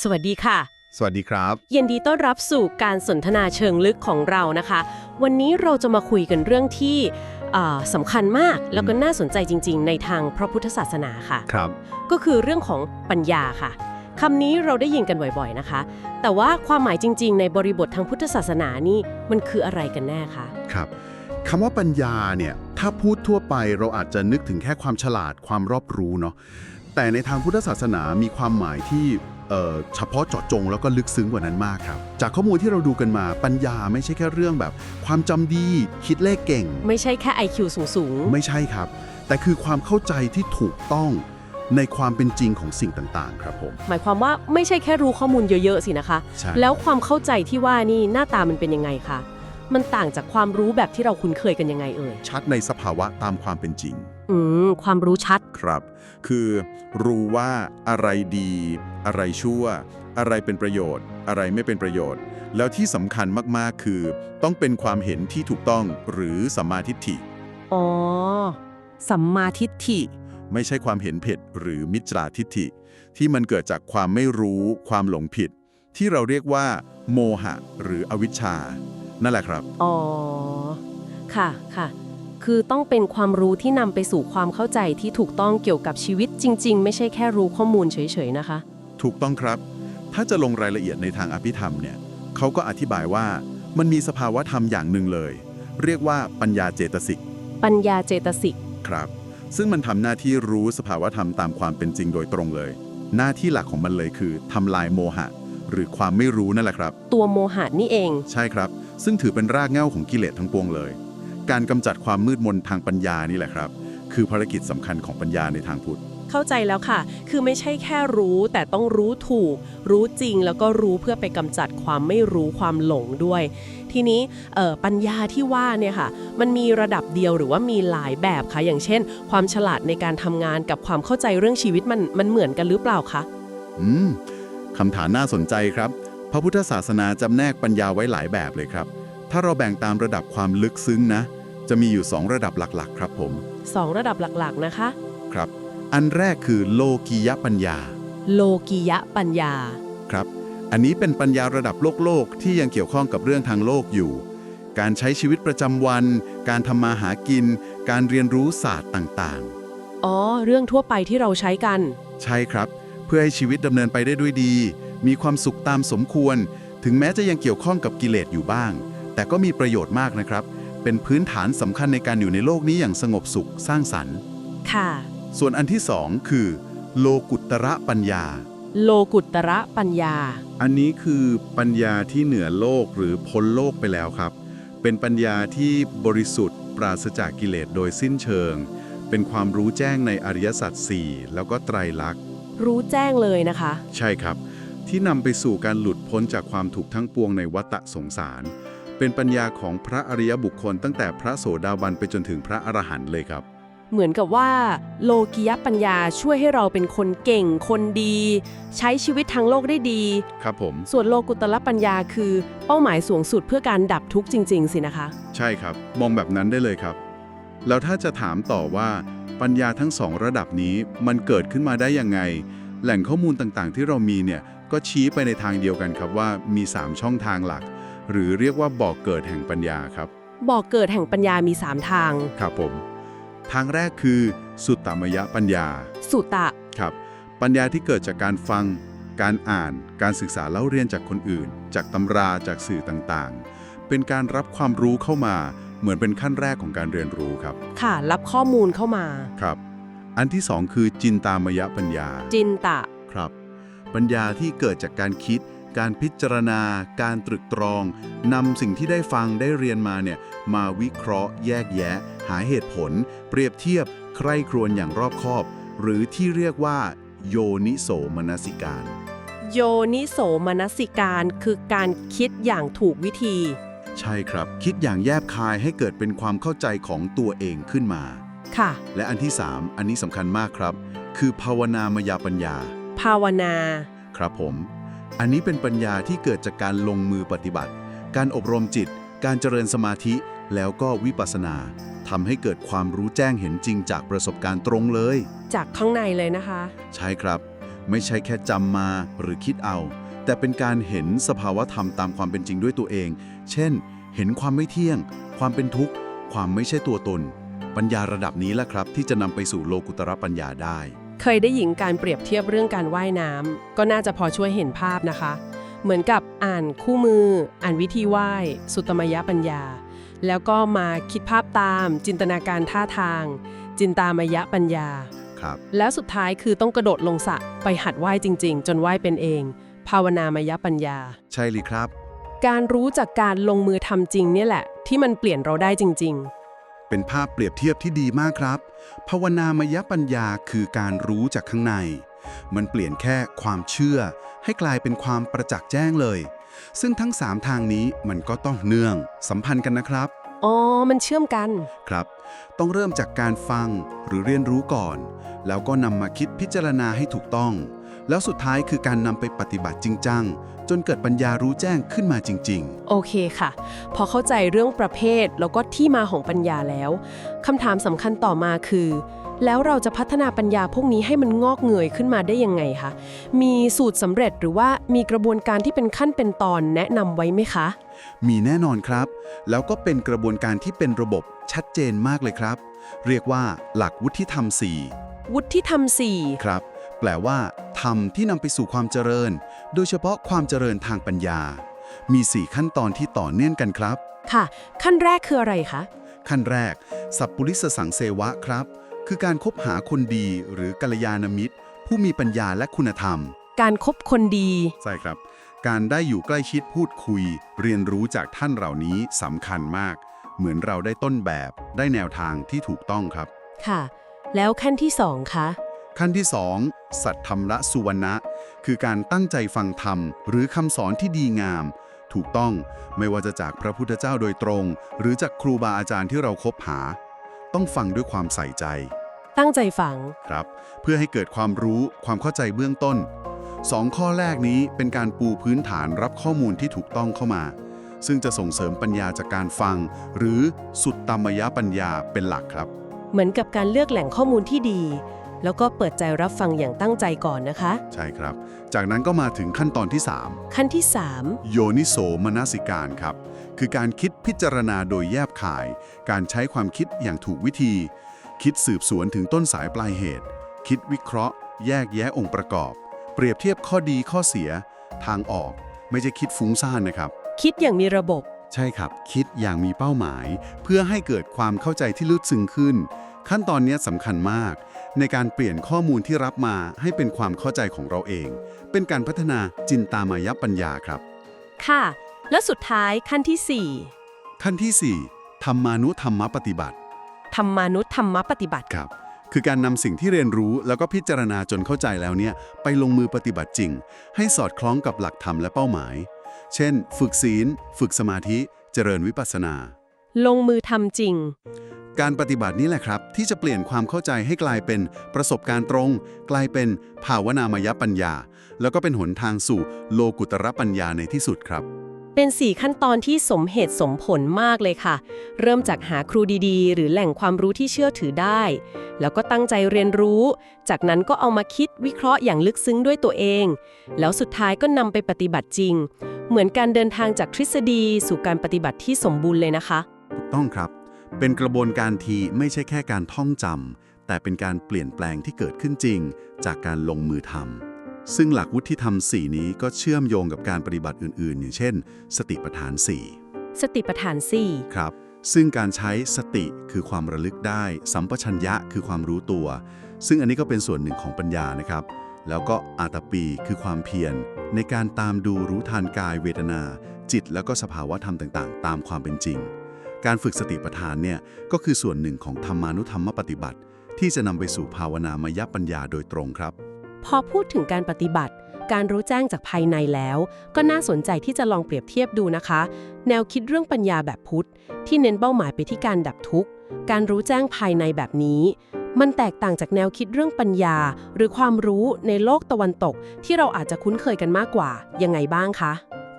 สวัสดีค่ะ สวัสดีครับ ยินดีต้อนรับสู่การสนทนาเชิงลึกของเรานะคะ วันนี้เราจะมาคุยกันเรื่องที่เอ่อสำคัญมากแล้วก็น่าสนใจจริง ๆ ในทางพระพุทธศาสนาค่ะ ครับ ก็คือเรื่องของปัญญาค่ะคำนี้เราได้ยินกันบ่อยๆนะคะ แต่ว่าความหมายจริง ๆ ในบริบททางพุทธศาสนานี่มันคืออะไรกันแน่คะ ครับคำว่าปัญญาเนี่ยถ้าพูดทั่วไปเราอาจจะนึกถึงแค่ความฉลาดความรอบรู้เนาะแต่ในทางพุทธศาสนามีความหมายที่ เอ่อเฉพาะเจาะจงแล้วก็ลึกซึ้งกว่านั้นมากครับ จากข้อมูลที่เราดูกันมาปัญญาไม่ใช่แค่เรื่องแบบ ความจำดีคิดเลขเก่ง ไม่ใช่แค่ IQ สูงไม่ใช่ครับ แต่คือความเข้าใจที่ถูกต้องในความเป็นจริงของสิ่งต่างๆ ครับผม ๆหมายความว่าไม่ใช่แค่รู้ข้อมูลเยอะ ๆ สินะคะ ใช่ แล้วความเข้าใจที่ว่านี่หน้าตามันเป็นยังไงคะ มันต่างจากความรู้แบบที่เราคุ้นเคยกันยังไงเอ่ย ชัดในสภาวะตามความเป็นจริง อืม ความรู้ชัด ครับ คือรู้ว่าอะไรดี อะไรชั่ว อะไรเป็นประโยชน์ อะไรไม่เป็นประโยชน์ แล้วที่สำคัญมากๆ คือ ต้องเป็นความเห็นที่ถูกต้องหรือสัมมาทิฏฐิ อ๋อ สัมมาทิฏฐิ ไม่ใช่ความเห็นผิดหรือมิจฉาทิฏฐิ ที่มันเกิดจากความไม่รู้ ความหลงผิด ที่เราเรียกว่า โมหะ หรืออวิชชา นั่นแหละครับ อ๋อ ค่ะค่ะ คือต้องเป็นความรู้ที่นำไปสู่ความเข้าใจที่ถูกต้องเกี่ยวกับชีวิตจริง ๆ ไม่ใช่แค่รู้ข้อมูลเฉย ๆ นะคะ ถูกต้องครับ ถ้าจะลงรายละเอียดในทางอภิธรรมเนี่ยเขาก็อธิบายว่ามันมีสภาวะธรรมอย่างหนึ่งเลย เรียกว่าปัญญาเจตสิก ปัญญาเจตสิก ครับ ซึ่งมันทำหน้าที่รู้สภาวะธรรมตามความเป็นจริงโดยตรงเลย หน้าที่หลักของมันเลยคือทำลายโมหะ หรือความไม่รู้นั่นแหละครับ ตัวโมหะนี่เอง ใช่ครับ ซึ่งถือเป็นรากเหง้าของกิเลสทั้งปวงเลย การกำจัดความมืดมนทางปัญญานี่แหละครับ คือภารกิจสำคัญของปัญญาในทางพุทธเข้าใจแล้วค่ะ คือไม่ใช่แค่รู้แต่ต้องรู้ถูก รู้จริงแล้วก็รู้เพื่อไปกำจัดความไม่รู้ความหลงด้วย ทีนี้เอ่อปัญญาที่ว่าเนี่ยค่ะ มันมีระดับเดียวหรือว่ามีหลายแบบคะอย่างเช่น ความฉลาดในการทำงานกับความเข้าใจเรื่องชีวิตมันมันเหมือนกันหรือเปล่าคะอืมคำถามน่าสนใจครับ พระพุทธศาสนาจำแนกปัญญาไว้หลายแบบเลยครับ ถ้าเราแบ่งตามระดับความลึกซึ้งนะ จะมีอยู่ 2 ระดับหลักๆ ครับผม สองระดับหลักๆนะคะ ครับ อันแรกคือโลกียปัญญา โลกิยะปัญญา ครับ อันนี้เป็นปัญญาระดับโลกโลกที่ยังเกี่ยวข้องกับเรื่องทางโลกอยู่ การใช้ชีวิตประจำวัน การทำมาหากิน การเรียนรู้ศาสตร์ต่างอ๋อ เรื่องทั่วไปที่เราใช้กัน ๆ ใช่ครับ เพื่อให้ชีวิตดำเนินไปได้ด้วยดี มีความสุขตามสมควร ถึงแม้จะยังเกี่ยวข้องกับกิเลสอยู่บ้าง แต่ก็มีประโยชน์มากนะครับ เป็นพื้นฐานสำคัญในการอยู่ในโลกนี้อย่างสงบสุขสร้างสรรค์ ค่ะ ส่วนอันที่สองคือ โลกุตระปัญญา โลกุตระปัญญา อันนี้คือปัญญาที่เหนือโลกหรือพ้นโลกไปแล้วครับ เป็นปัญญาที่บริสุทธิ์ ปราศจากกิเลสโดยสิ้นเชิง เป็นความรู้แจ้งในอริยสัจสี่แล้วก็ไตรลักษณ์ รู้แจ้งเลยนะคะ ใช่ครับ ที่นำไปสู่การหลุดพ้นจากความถูกข์ทั้งปวงในวัฏสงสาร เป็นปัญญาของพระอริยบุคคลตั้งแต่พระโสดาบันไปจนถึงพระอรหันต์เลยครับ เหมือนกับว่า โลกิยะปัญญาช่วยให้เราเป็นคนเก่ง คนดี ใช้ชีวิตทางโลกได้ดี ครับผม ส่วนโลกุตระปัญญาคือ เป้าหมายสูงสุดเพื่อการดับทุกข์จริง ๆ สินะคะ ใช่ครับ มองแบบนั้นได้เลยครับ แล้วถ้าจะถามต่อว่าปัญญาทั้งสองระดับนี้มันเกิดขึ้นมาได้ยังไง แหล่งข้อมูลต่างๆ ที่เรามีเนี่ยก็ชี้ไปในทางเดียวกันครับว่ามี 3 ช่องทางหลัก หรือเรียกว่าบอกเกิดแห่งปัญญาครับบอกเกิดแห่งปัญญามี 3 ทาง ครับผม ทางแรกคือ สุตตมยปัญญา สุตะ ครับ ปัญญาที่เกิดจากการฟัง การอ่าน การศึกษาเล่าเรียนจากคนอื่น จากตำราจากสื่อต่างๆ เป็นการรับความรู้เข้ามา เหมือนเป็นขั้นแรกของการเรียนรู้ครับ ค่ะ รับข้อมูลเข้ามา ครับ อันที่สองคือจินตามยปัญญา จินตะ ครับ ปัญญาที่เกิดจากการคิด การพิจารณา การตรึกตรองนำสิ่งที่ได้ฟังได้เรียนมาเนี่ยมาวิเคราะห์แยกแยะ หาเหตุผล เปรียบเทียบ ใคร่ครวญอย่างรอบคอบ หรือที่เรียกว่า โยนิโสมนสิการ โยนิโสมนสิการคือการคิดอย่างถูกวิธี ใช่ครับ คิดอย่างแยบคายให้เกิดเป็นความเข้าใจของตัวเองขึ้นมา ค่ะ และอันที่ 3 อันนี้สำคัญมากครับ คือภาวนามยปัญญา ภาวนา ครับผม อันนี้เป็นปัญญาที่เกิดจากการลงมือปฏิบัติ การอบรมจิต การเจริญสมาธิ แล้วก็วิปัสสนาทำให้เกิดความรู้แจ้งเห็นจริงจากประสบการณ์ตรงเลย จากข้างในเลยนะคะ ใช่ครับ ไม่ใช่แค่จำมาหรือคิดเอา แต่เป็นการเห็นสภาวธรรมตามความเป็นจริงด้วยตัวเอง เช่น เห็นความไม่เที่ยง ความเป็นทุกข์ ความไม่ใช่ตัวตน ปัญญาระดับนี้แหละครับ ที่จะนำไปสู่โลกุตระปัญญาได้ เคยได้ยินการเปรียบเทียบเรื่องการว่ายน้ำก็น่าจะพอช่วยเห็นภาพนะคะ เหมือนกับอ่านคู่มือ อ่านวิธีว่าย สุตมยปัญญา แล้วก็มาคิดภาพตาม จินตนาการท่าทาง จินตามยปัญญาครับแล้วสุดท้ายคือต้องกระโดดลงสระไปหัดว่ายจริง ๆ จนว่ายเป็นเอง ภาวนามยปัญญา ใช่เลยครับ การรู้จากการลงมือทำจริงเนี่ยแหละ ที่มันเปลี่ยนเราได้จริง เป็นภาพเปรียบเทียบที่ดีมากครับ ภาวนามยปัญญาคือการรู้จากข้างใน มันเปลี่ยนแค่ความเชื่อ ให้กลายเป็นความประจักษ์แจ้งเลย ซึ่งทั้ง 3 ทางนี้มันก็ต้องเนื่อง สัมพันธ์กันนะครับๆอ๋อ มันเชื่อมกัน ครับ ต้องเริ่มจากการฟังหรือเรียนรู้ก่อน แล้วก็นำมาคิดพิจารณาให้ถูกต้อง แล้วสุดท้ายคือการนำไปปฏิบัติจริงจังจนเกิดปัญญารู้แจ้งขึ้นมาจริง โอเคค่ะ พอเข้าใจเรื่องประเภทแล้วก็ที่มาของปัญญาแล้วคำถามสำคัญต่อมาคือ แล้วเราจะพัฒนาปัญญาพวกนี้ให้มันงอกเงยขึ้นมาได้ยังไงคะ มีสูตรสำเร็จหรือว่ามีกระบวนการที่เป็นขั้นเป็นตอนแนะนำไว้ไหมคะ ๆ มีแน่นอนครับ แล้วก็เป็นกระบวนการที่เป็นระบบชัดเจนมากเลยครับ เรียกว่าหลักวุฒิธรรม4วุฒิธรรมสี่ครับ แปลว่าธรรมที่นำไปสู่ความเจริญ โดยเฉพาะความเจริญทางปัญญา มี 4 ขั้นตอนที่ต่อเนื่องกันครับ ค่ะ ขั้นแรกคืออะไรคะ ขั้นแรก สัพปุริสสังเสวะครับ คือการคบหาคนดีหรือกัลยาณมิตร ผู้มีปัญญาและคุณธรรม การคบคนดี ใช่ครับ การได้อยู่ใกล้ชิดพูดคุย เรียนรู้จากท่านเหล่านี้สำคัญมาก เหมือนเราได้ต้นแบบ ได้แนวทางที่ถูกต้องครับ ค่ะ แล้วขั้นที่สองคะ ขั้นที่ 2 สัตธรรมละสุวรรณะ คือการตั้งใจฟังธรรม หรือคำสอนที่ดีงาม ถูกต้องไม่ว่าจะจากพระพุทธเจ้าโดยตรง หรือจากครูบาอาจารย์ที่เราคบหา ต้องฟังด้วยความใส่ใจ ตั้งใจฟังครับ เพื่อให้เกิดความรู้ความเข้าใจเบื้องต้นสองข้อแรกนี้เป็นการปูพื้นฐานรับข้อมูลที่ถูกต้องเข้ามา ซึ่งจะส่งเสริมปัญญาจากการฟัง หรือสุดตามยปัญญาเป็นหลักครับ เหมือนกับการเลือกแหล่งข้อมูลที่ดี แล้วก็เปิดใจรับฟังอย่างตั้งใจก่อนนะคะ ใช่ครับ จากนั้นก็มาถึงขั้นตอนที่ 3 ขั้นที่สามโยนิโสมนสิการครับ คือการคิดพิจารณาโดยแยบข่าย การใช้ความคิดอย่างถูกวิธี คิดสืบสวนถึงต้นสายปลายเหตุ คิดวิเคราะห์ แยกแยะองค์ประกอบ เปรียบเทียบข้อดีข้อเสีย ทางออก ไม่ใช่คิดฟุ้งซ่านนะครับ คิดอย่างมีระบบ ใช่ครับ คิดอย่างมีเป้าหมาย เพื่อให้เกิดความเข้าใจที่ลึกซึ้งขึ้น ขั้นตอนเนี้ยสำคัญมาก ในการเปลี่ยนข้อมูลที่รับมาให้เป็นความเข้าใจของเราเอง เป็นการพัฒนาจินตามายปัญญาครับ ค่ะ และสุดท้ายขั้นที่ขั้นที่ 4 ธรรมานุธรรมปฏิบัติ4ธรรมานุธรรมปฏิบัติครับ คือการนำสิ่งที่เรียนรู้แล้วก็พิจารณาจนเข้าใจแล้วเนี่ยไปลงมือปฏิบัติจริง ให้สอดคล้องกับหลักธรรมและเป้าหมาย เช่น ฝึกศีล ฝึกสมาธิ เจริญวิปัสสนา ลงมือทำจริง การปฏิบัตินี้แหละครับ ที่จะเปลี่ยนความเข้าใจให้กลายเป็นประสบการณ์ตรง กลายเป็นภาวนามยปัญญา แล้วก็เป็นหนทางสู่โลกุตระปัญญาในที่สุดครับ เป็น 4 ขั้นตอนที่สมเหตุสมผลมากเลยค่ะ เริ่มจากหาครูดีๆ หรือแหล่งความรู้ที่เชื่อถือได้ แล้วก็ตั้งใจเรียนรู้ จากนั้นก็เอามาคิดวิเคราะห์อย่างลึกซึ้งด้วยตัวเอง แล้วสุดท้ายก็นำไปปฏิบัติจริง เหมือนการเดินทางจากทฤษฎี สู่การปฏิบัติที่สมบูรณ์เลยนะคะ ถูกต้องครับ เป็นกระบวนการที่ไม่ใช่แค่การท่องจำแต่เป็นการเปลี่ยนแปลงที่เกิดขึ้นจริง จากการลงมือทำซึ่งหลักวุฒิธรรม 4 นี้ก็เชื่อมโยงกับการปฏิบัติอื่น ๆ อย่างเช่น สติปัฏฐานสติปัฏฐาน 4 ครับ ซึ่งการใช้สติคือความระลึกได้ สัมปชัญญะคือความรู้ตัว ซึ่งอันนี้ก็เป็นส่วนหนึ่งของปัญญานะครับ แล้วก็อาตปีคือความเพียรในการตามดูรู้ทันกายเวทนา จิตแล้วก็สภาวะธรรมต่าง ๆ ตามความเป็นจริง การฝึกสติปัฏฐานเนี่ยก็คือส่วนหนึ่งของธรรมานุธรรมปฏิบัติ ที่จะนำไปสู่ภาวนามยปัญญาโดยตรงครับ4พอพูดถึงการปฏิบัติ การรู้แจ้งจากภายในแล้ว ก็น่าสนใจที่จะลองเปรียบเทียบดูนะคะ แนวคิดเรื่องปัญญาแบบพุทธ ที่เน้นเป้าหมายไปที่การดับทุกข์ การรู้แจ้งภายในแบบนี้ มันแตกต่างจากแนวคิดเรื่องปัญญา หรือความรู้ในโลกตะวันตก ที่เราอาจจะคุ้นเคยกันมากกว่ายังไงบ้างคะ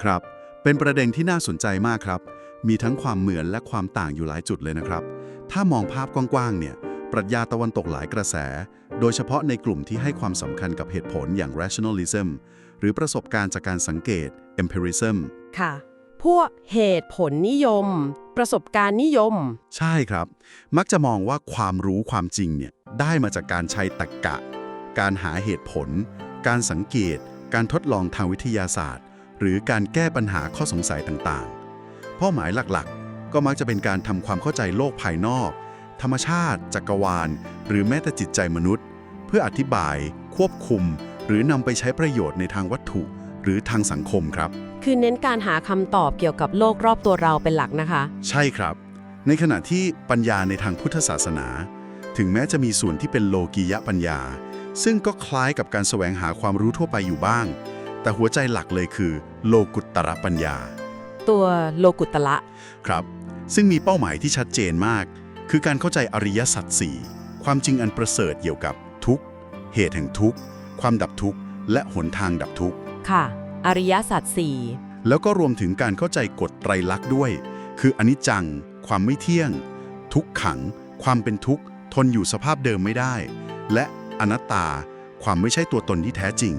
ครับ เป็นประเด็นที่น่าสนใจมากครับ มีทั้งความเหมือนและความต่างอยู่หลายจุดเลยนะครับ ถ้ามองภาพกว้างๆเนี่ยปรัชญาตะวันตกหลายกระแส โดยเฉพาะในกลุ่มที่ให้ความสำคัญกับเหตุผลอย่าง rationalism หรือประสบการณ์จากการสังเกต empiricism ค่ะ พวกเหตุผลนิยม ประสบการณ์นิยม ใช่ครับ มักจะมองว่าความรู้ความจริงเนี่ยได้มาจากการใช้ตรรกะการหาเหตุผล การสังเกต การทดลองทางวิทยาศาสตร์ หรือการแก้ปัญหาข้อสงสัยต่างๆ เป้าหมายหลักๆ ก็มักจะเป็นการทำความเข้าใจโลกภายนอก ธรรมชาติ จักรวาล หรือแม้แต่จิตใจมนุษย์ เพื่ออธิบาย ควบคุม หรือนำไปใช้ประโยชน์ในทางวัตถุ หรือทางสังคมครับ คือเน้นการหาคำตอบเกี่ยวกับโลกรอบตัวเราเป็นหลักนะคะ ใช่ครับ ในขณะที่ปัญญาในทางพุทธศาสนา ถึงแม้จะมีส่วนที่เป็นโลกียะปัญญา ซึ่งก็คล้ายกับการแสวงหาความรู้ทั่วไปอยู่บ้าง แต่หัวใจหลักเลยคือ โลกุตตรปัญญา ตัวโลกุตละครับ ซึ่งมีเป้าหมายที่ชัดเจนมาก คือการเข้าใจอริยสัจสี่ความจริงอันประเสริฐเกี่ยวกับทุกข์ เหตุแห่งทุกข์ ความดับทุกข์ และหนทางดับทุกข์ ค่ะ อริยสัจสี่แล้วก็รวมถึงการเข้าใจกฎไตรลักษณ์ด้วย คืออนิจจัง ความไม่เที่ยง ทุกขัง ความเป็นทุกข์ ทนอยู่สภาพเดิมไม่ได้ และอนัตตา ความไม่ใช่ตัวตนที่แท้จริง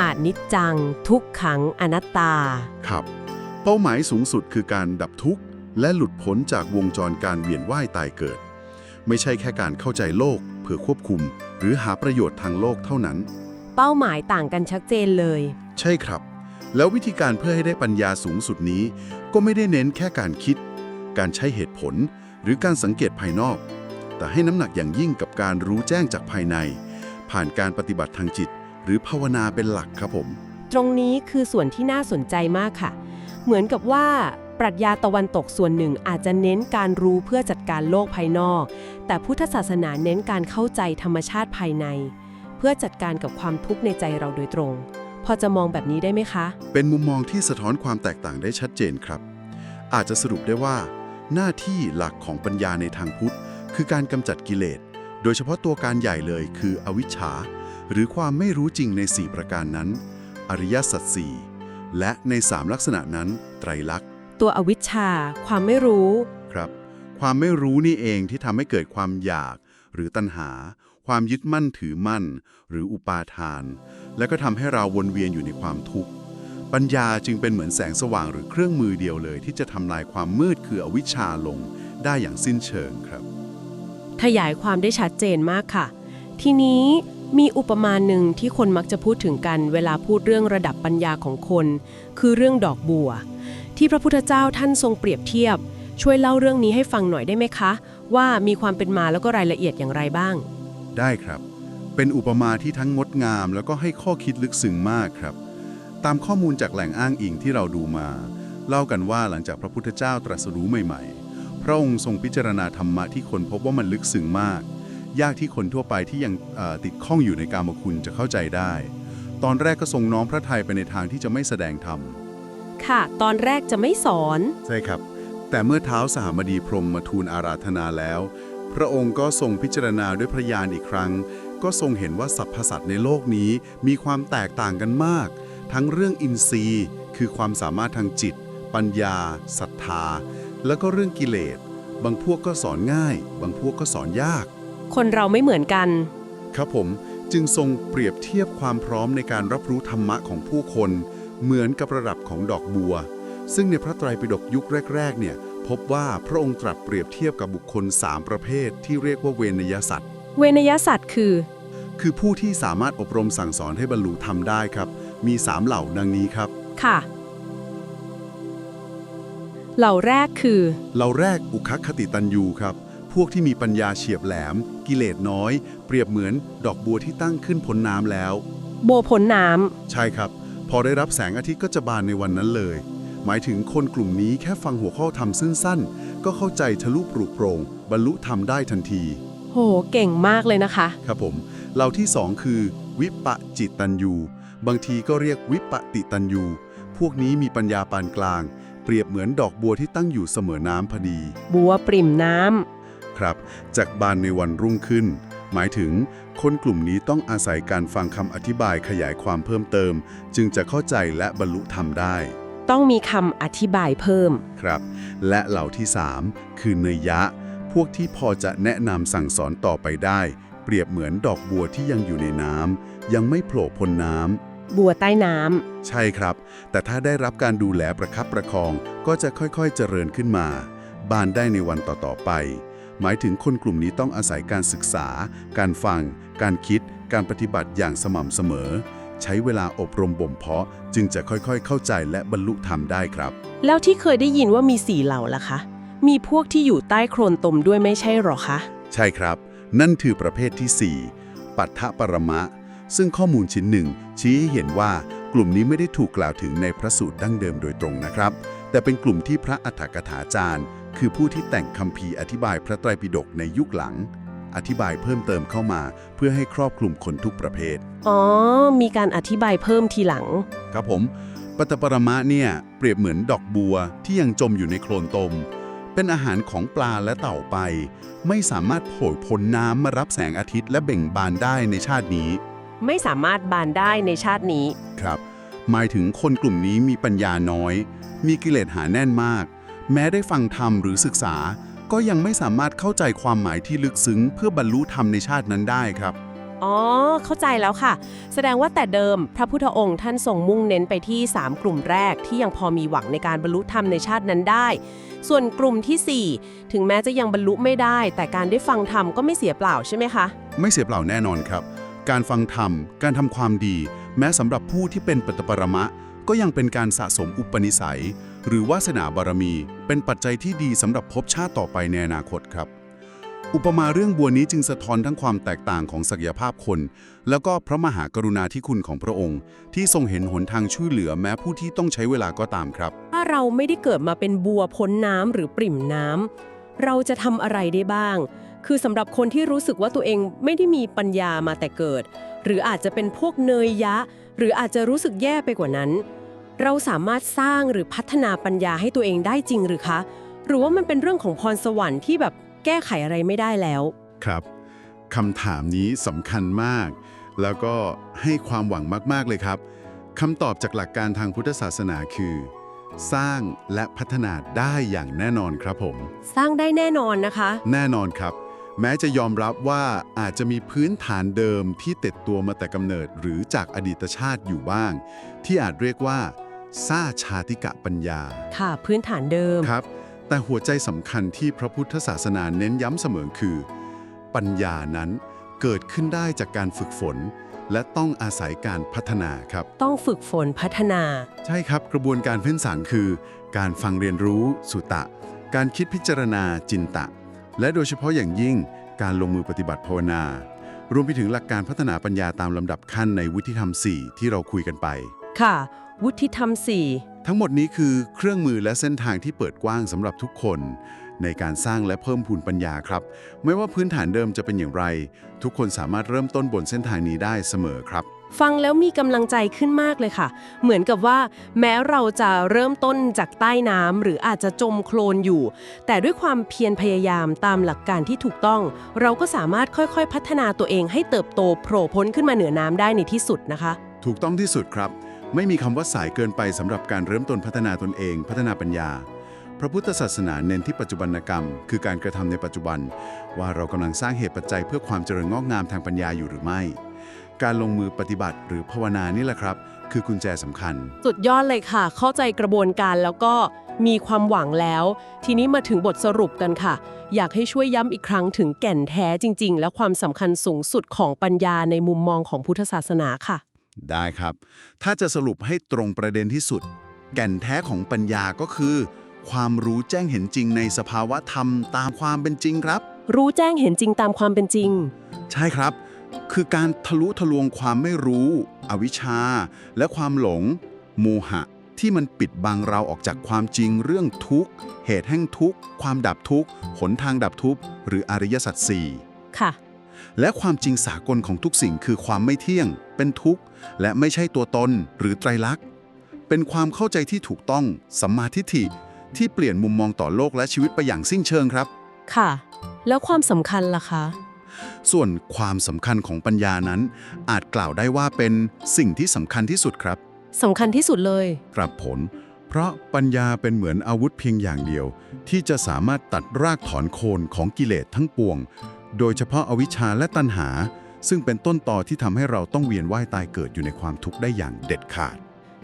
อานิจจัง ทุกขังอนัตตา ครับ เป้าหมายสูงสุดคือการดับทุกข์ และหลุดพ้นจากวงจรการเวียนว่ายตายเกิด ไม่ใช่แค่การเข้าใจโลก เพื่อควบคุม หรือหาประโยชน์ทางโลกเท่านั้น เป้าหมายต่างกันชัดเจนเลย ใช่ครับ แล้ววิธีการเพื่อให้ได้ปัญญาสูงสุดนี้ ก็ไม่ได้เน้นแค่การคิด การใช้เหตุผล หรือการสังเกตภายนอก แต่ให้น้ำหนักอย่างยิ่งกับการรู้แจ้งจากภายใน ผ่านการปฏิบัติทางจิต หรือภาวนาเป็นหลักครับผม ตรงนี้คือส่วนที่น่าสนใจมากค่ะ เหมือนกับว่า ปรัชญาตะวันตกส่วนหนึ่งอาจจะเน้นการรู้เพื่อจัดการโลกภายนอก แต่พุทธศาสนาเน้นการเข้าใจธรรมชาติภายใน เพื่อจัดการกับความทุกข์ในใจเราโดยตรง พอจะมองแบบนี้ได้ไหมคะ เป็นมุมมองที่สะท้อนความแตกต่างได้ชัดเจนครับ อาจจะสรุปได้ว่า หน้าที่หลักของปัญญาในทางพุทธ คือการกำจัดกิเลสโดยเฉพาะตัวการใหญ่เลยคืออวิชชา หรือความไม่รู้จริงใน 4 ประการนั้น อริยสัจสี่ และใน 3 ลักษณะนั้น ไตรลักษณ์ ตัวอวิชชา ความไม่รู้ ครับ ความไม่รู้นี่เองที่ทำให้เกิดความอยาก หรือตัณหา ความยึดมั่นถือมั่น หรืออุปาทาน และก็ทำให้เราวนเวียนอยู่ในความทุกข์ ปัญญาจึงเป็นเหมือนแสงสว่างหรือเครื่องมือเดียวเลย ที่จะทำลายความมืดคืออวิชชาลง ได้อย่างสิ้นเชิงครับ ขยายความได้ชัดเจนมากค่ะ ทีนี้ มีอุปมาหนึ่งที่คนมักจะพูดถึงกันเวลาพูดเรื่องระดับปัญญาของคน คือเรื่องดอกบัว ที่พระพุทธเจ้าท่านทรงเปรียบเทียบ ช่วยเล่าเรื่องนี้ให้ฟังหน่อยได้ไหมคะ ว่ามีความเป็นมาแล้วก็รายละเอียดอย่างไรบ้าง ได้ครับ เป็นอุปมาที่ทั้งงดงาม แล้วก็ให้ข้อคิดลึกซึ้งมากครับ ตามข้อมูลจากแหล่งอ้างอิงที่เราดูมา เล่ากันว่าหลังจากพระพุทธเจ้าตรัสรู้ใหม่ ๆ พระองค์ทรงพิจารณาธรรมะที่คนพบว่ามันลึกซึ้งมาก ยากที่คนทั่วไปที่ยังเอ่อติดข้องอยู่ในกามคุณจะเข้าใจได้ ตอนแรกก็ทรงน้อมพระทัยไปในทางที่จะไม่แสดงธรรม ค่ะ ตอนแรกจะไม่สอน ใช่ครับ แต่เมื่อเท้าสหามดีพรหมมาทูลอาราธนาแล้ว พระองค์ก็ทรงพิจารณาด้วยพระญาณอีกครั้ง ก็ทรงเห็นว่าสรรพสัตว์ในโลกนี้มีความแตกต่างกันมาก ทั้งเรื่องอินทรีย์ คือความสามารถทางจิต ปัญญาศรัทธา แล้วก็เรื่องกิเลส บางพวกก็สอนง่าย บางพวกก็สอนยาก คนเราไม่เหมือนกัน ครับผมจึงทรงเปรียบเทียบความพร้อมในการรับรู้ธรรมะของผู้คน เหมือนกับระดับของดอกบัว ซึ่งในพระไตรปิฎกยุคแรก ๆ เนี่ย พบว่าพระองค์ตรัสเปรียบเทียบกับบุคคล 3 ประเภทที่เรียกว่าเวนยสัตว์ เวนยสัตว์คือ คือผู้ที่สามารถอบรมสั่งสอนให้บรรลุธรรมได้ครับ มี 3 เหล่าดังนี้ครับ ค่ะ เหล่าแรกคือ เหล่าแรกอุคคติตันยูครับ พวกที่มีปัญญาเฉียบแหลม กิเลสน้อย เปรียบเหมือนดอกบัวที่ตั้งขึ้นพ้นน้ำแล้ว โบวพ้นน้ใช่ครับ พอได้รับแสงอาทิตย์ก็จะบานในวันนั้นเลย หมายถึงคนกลุ่มนี้แค่ฟังหัวข้อธรรมสั้นๆ ก็เข้าใจทะลุปลุกโปร่งบรรลุธรรมได้ทันทีำโห เก่งมากเลยนะคะ ครับผมเหล่าที่สองคือ วิปะจิตตันยู บางทีก็เรียกวิปติตันยู พวกนี้มีปัญญาปานกลาง เปรียบเหมือนดอกบัวที่ตั้งอยู่เสมอน้ำพอดี บัวปริ่มน้ ครับ จากบานในวันรุ่งขึ้น หมายถึงคนกลุ่มนี้ต้องอาศัยการฟังคำอธิบายขยายความเพิ่มเติม จึงจะเข้าใจและบรรลุธรรมได้ำต้องมีคำอธิบายเพิ่ม ครับ และเหล่าที่ 3 คือเนยยะพพวกที่พอจะแนะนำสั่งสอนต่อไปได้ เปรียบเหมือนดอกบัวที่ยังอยู่ในน้ำยังไม่โผล่พ้นน้ำบัวใต้น้ำ ใช่ครับ แต่ถ้าได้รับการดูแลประคับประคองก็จะค่อยๆเจริญขึ้นมา บานได้ในวันต่อๆไป หมายถึงคนกลุ่มนี้ต้องอาศัยการศึกษา การฟัง การคิด การปฏิบัติอย่างสม่ำเสมอ ใช้เวลาอบรมบ่มเพาะ จึงจะค่อยๆ เข้าใจและบรรลุธรรมได้ครับ แล้วที่เคยได้ยินว่ามีสี่เหล่าล่ะคะ มีพวกที่อยู่ใต้โครนตมด้วยไม่ใช่หรอคะ ใช่ครับ นั่นคือประเภทที่ 4 ปัทภปรมะ ซึ่งข้อมูลชิ้นหนึ่ง ชี้ให้เห็นว่ากลุ่มนี้ไม่ได้ถูกกล่าวถึงในพระสูตรดั้งเดิมโดยตรงนะครับ แต่เป็นกลุ่มที่พระอัฏฐกถาจารย์ คือผู้ที่แต่งคัมภีร์อธิบายพระไตรปิฎกในยุคหลัง อธิบายเพิ่มเติมเข้ามา เพื่อให้ครอบคลุมคนทุกประเภท อ๋อ มีการอธิบายเพิ่มทีหลัง ครับผมปัตตปรมะเนี่ย เปรียบเหมือนดอกบัวที่ยังจมอยู่ในโคลนตม เป็นอาหารของปลาและเต่าไป ไม่สามารถโผล่พ้นน้ำมารับแสงอาทิตย์และเบ่งบานได้ในชาตินี้ ไม่สามารถบานได้ในชาตินี้ ครับ หมายถึงคนกลุ่มนี้มีปัญญาน้อย มีกิเลสหาแน่นมาก แม้ได้ฟังธรรมหรือศึกษา ก็ยังไม่สามารถเข้าใจความหมายที่ลึกซึ้ง เพื่อบรรลุธรรมในชาตินั้นได้ครับ อ๋อ เข้าใจแล้วค่ะ แสดงว่าแต่เดิมพระพุทธองค์ท่านทรงมุ่งเน้นไปที่ 3 กลุ่มแรกที่ยังพอมีหวังในการบรรลุธรรมในชาตินั้นได้ ส่วนกลุ่มทีสี่4 ถึงแม้จะยังบรรลุไม่ได้ แต่การได้ฟังธรรมก็ไม่เสียเปล่าใช่ไหมคะ ไม่เสียเปล่าแน่นอนครับ การฟังธรรม การทำความดี แม้สำหรับผู้ที่เป็นปตปรมะ ก็ยังเป็นการสะสมอุปนิสัย หรือวาสนาบารมี เป็นปัจจัยที่ดีสำหรับภพชาติต่อไปในอนาคตครับ อุปมาเรื่องบัวนี้จึงสะท้อนทั้งความแตกต่างของศักยภาพคน แล้วก็พระมหากรุณาธิคุณของพระองค์ ที่ทรงเห็นหนทางช่วยเหลือแม้ผู้ที่ต้องใช้เวลาก็ตามครับ ถ้าเราไม่ได้เกิดมาเป็นบัวพ้นน้ำหรือปริ่มน้ำเราจะทำอะไรได้บ้าง คือสำหรับคนที่รู้สึกว่าตัวเองไม่ได้มีปัญญามาแต่เกิด หรืออาจจะเป็นพวกเนยยะ หรืออาจจะรู้สึกแย่ไปกว่านั้น เราสามารถสร้างหรือพัฒนาปัญญาให้ตัวเองได้จริงหรือคะ หรือว่ามันเป็นเรื่องของพรสวรรค์ที่แบบแก้ไขอะไรไม่ได้แล้ว ครับคำถามนี้สำคัญมาก แล้วก็ให้ความหวังมากๆเลยครับคำตอบจากหลักการทางพุทธศาสนาคือ สร้างและพัฒนาได้อย่างแน่นอนครับผม สร้างได้แน่นอนนะคะ แน่นอนครับ แม้จะยอมรับว่าอาจจะมีพื้นฐานเดิมที่ติดตัวมาแต่กำเนิดหรือจากอดีตชาติอยู่บ้าง ที่อาจเรียกว่า ซาชาติกะปัญญา ค่ะ พื้นฐานเดิม ครับ แต่หัวใจสำคัญที่พระพุทธศาสนาเน้นย้ำเสมอคือ ปัญญานั้นเกิดขึ้นได้จากการฝึกฝน และต้องอาศัยการพัฒนาครับ ต้องฝึกฝนพัฒนา ใช่ครับกระบวนการพื้นฐานคือ การฟังเรียนรู้ สุตะ การคิดพิจารณาจินตะ และโดยเฉพาะอย่างยิ่งการลงมือปฏิบัติภาวนารวมไปถึงหลักการพัฒนาปัญญาตามลำดับขั้นในวิธีธรรม 4 ที่เราคุยกันไป ค่ะ วุฒิธรรมสี่ทั้งหมดนี้คือเครื่องมือและเส้นทางที่เปิดกว้างสำหรับทุกคน ในการสร้างและเพิ่มพูนปัญญาครับ ไม่ว่าพื้นฐานเดิมจะเป็นอย่างไร ทุกคนสามารถเริ่มต้นบนเส้นทางนี้ได้เสมอครับ ฟังแล้วมีกำลังใจขึ้นมากเลยค่ะ เหมือนกับว่า แม้เราจะเริ่มต้นจากใต้น้ำหรืออาจจะจมโคลนอยู่ แต่ด้วยความเพียรพยายามตามหลักการที่ถูกต้อง เราก็สามารถค่อยๆ พัฒนาตัวเองให้เติบโตโผล่พ้นขึ้นมาเหนือน้ำได้ในที่สุดนะคะ ถูกต้องที่สุดครับ ไม่มีคำว่าสายเกินไปสำหรับการเริ่มต้นพัฒนาตนเอง พัฒนาปัญญา พระพุทธศาสนาเน้นที่ปัจจุบันกรรม คือการกระทำในปัจจุบัน ว่าเรากำลังสร้างเหตุปัจจัยเพื่อความเจริญงอกงามทางปัญญาอยู่หรือไม่ การลงมือปฏิบัติหรือภาวนานี่แหละครับ คือกุญแจสำคัญ สุดยอดเลยค่ะ เข้าใจกระบวนการแล้วก็มีความหวังแล้ว ทีนี้มาถึงบทสรุปกันค่ะ อยากให้ช่วยย้ำอีกครั้งถึงแก่นแท้จริง ๆ และความสำคัญสูงสุดของปัญญาในมุมมองของพุทธศาสนาค่ะ ได้ครับ ถ้าจะสรุปให้ตรงประเด็นที่สุด แก่นแท้ของปัญญาก็คือ ความรู้แจ้งเห็นจริงในสภาวะธรรมตามความเป็นจริงครับ รู้แจ้งเห็นจริงตามความเป็นจริง ใช่ครับ คือการทะลุทะลวงความไม่รู้ อวิชชา และความหลง โมหะ ที่มันปิดบังเราออกจากความจริงเรื่องทุกข์ เหตุแห่งทุกข์ ความดับทุกข์ หนทางดับทุกข์ หรืออริยสัจสี่ค่ะ และความจริงสากลของทุกสิ่งคือความไม่เที่ยง เป็นทุกข์ และไม่ใช่ตัวตนหรือไตรลักษณ์เป็นความเข้าใจที่ถูกต้องสัมมาทิฏฐิที่เปลี่ยนมุมมองต่อโลกและชีวิตไปอย่างสิ้นเชิงครับ ค่ะ แล้วความสำคัญล่ะคะ ส่วนความสำคัญของปัญญานั้น อาจกล่าวได้ว่าเป็นสิ่งที่สำคัญที่สุดครับสำคัญที่สุดเลยครับผล เพเพราะปัญญาเป็นเหมือนอาวุธเพียงอย่างเดียว ที่จะสามารถตัดรากถอนโคนของกิเลสทั้งปวง โดยเฉพาะอวิชชาและตัณหา ซึ่งเป็นต้นตอที่ทำให้เราต้องเวียนว่ายตายเกิดอยู่ในความทุกข์ได้อย่างเด็ดขาด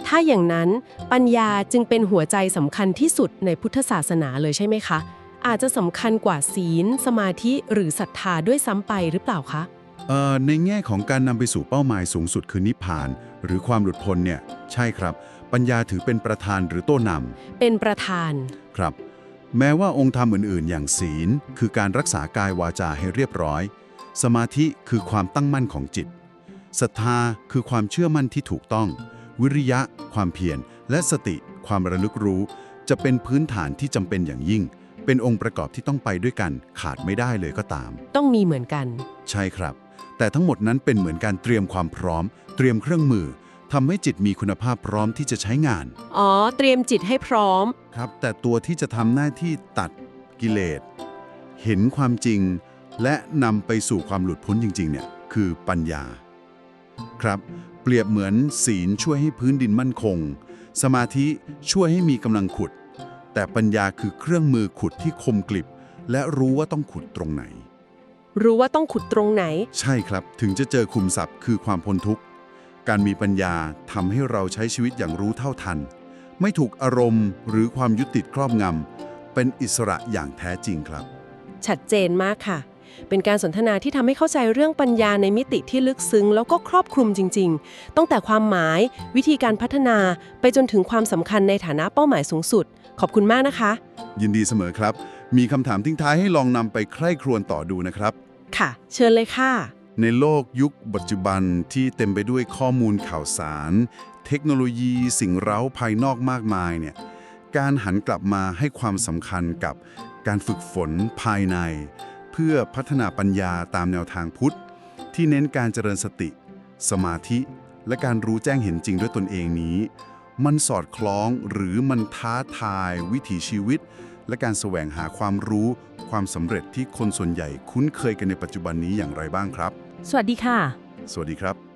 ถ้าอย่างนั้นปัญญาจึงเป็นหัวใจสำคัญที่สุดในพุทธศาสนาเลยใช่ไหมคะ อาจจะสำคัญกว่าศีล สมาธิหรือศรัทธาด้วยซ้ำไปหรือเปล่าคะเอ่อในแง่ของการนำไปสู่เป้าหมายสูงสุดคือนิพพาน หรือความหลุดพ้นเนี่ย ใช่ครับ ปัญญาถือเป็นประธานหรือโต้นเป็นประธานำครับ แม้ว่าองค์ธรรมอื่นๆ อย่างศีล คือการรักษากายวาจาให้เรียบร้อย สมาธิคือความตั้งมั่นของจิตศรัทธาคือความเชื่อมั่นที่ถูกต้อง วิริยะ ความเพียรและสติ ความระลึกรู้ จะเป็นพื้นฐานที่จำเป็นอย่างยิ่ง เป็นองค์ประกอบที่ต้องไปด้วยกันขาดไม่ได้เลยก็ตาม ต้องมีเหมือนกัน ใช่ครับ แต่ทั้งหมดนั้นเป็นเหมือนการเตรียมความพร้อม เตรียมเครื่องมือ ทำให้จิตมีคุณภาพพร้อมที่จะใช้งาน อ๋อ เตรียมจิตให้พร้อม ครับ แต่ตัวที่จะทำหน้าที่ตัดกิเลส เห็นความจริง และนำไปสู่ความหลุดพ้นจริง ๆ เนี่ย คือปัญญา ครับ เปรียบเหมือนศีลช่วยให้พื้นดินมั่นคง สมาธิช่วยให้มีกำลังขุด แต่ปัญญาคือเครื่องมือขุดที่คมกลิบ และรู้ว่าต้องขุดตรงไหน รู้ว่าต้องขุดตรงไหน ใช่ครับ ถึงจะเจอคุมทรัพย์คือความพ้นทุกข์ การมีปัญญาทำให้เราใช้ชีวิตอย่างรู้เท่าทัน ไม่ถูกอารมณ์หรือความยึดติดครอบงำเป็นอิสระอย่างแท้จริงครับ ชัดเจนมากค่ะ เป็นการสนทนาที่ทำให้เข้าใจเรื่องปัญญาในมิติที่ลึกซึ้ง แล้วก็ครอบคลุมจริง ๆ ตั้งแต่ความหมาย วิธีการพัฒนาไปจนถึงความสำคัญในฐานะเป้าหมายสูงสุด ขอบคุณมากนะคะ ยินดีเสมอครับ มีคำถามทิ้งท้ายให้ลองนำไปใคร่ครวญต่อดูนะครับ ค่ะ เชิญเลยค่ะ ในโลกยุคปัจจุบันที่เต็มไปด้วยข้อมูลข่าวสาร เทคโนโลยีสิ่งเร้าภายนอกมากมายเนี่ยการหันกลับมาให้ความสำคัญกับการฝึกฝนภายใน เพื่อพัฒนาปัญญาตามแนวทางพุทธ ที่เน้นการเจริญสติ สมาธิ และการรู้แจ้งเห็นจริงด้วยตนเองนี้ มันสอดคล้องหรือมันท้าทายวิถีชีวิต และการแสวงหาความรู้ความสำเร็จที่คนส่วนใหญ่คุ้นเคยกันในปัจจุบันนี้อย่างไรบ้างครับ สวัสดีค่ะ สวัสดีครับ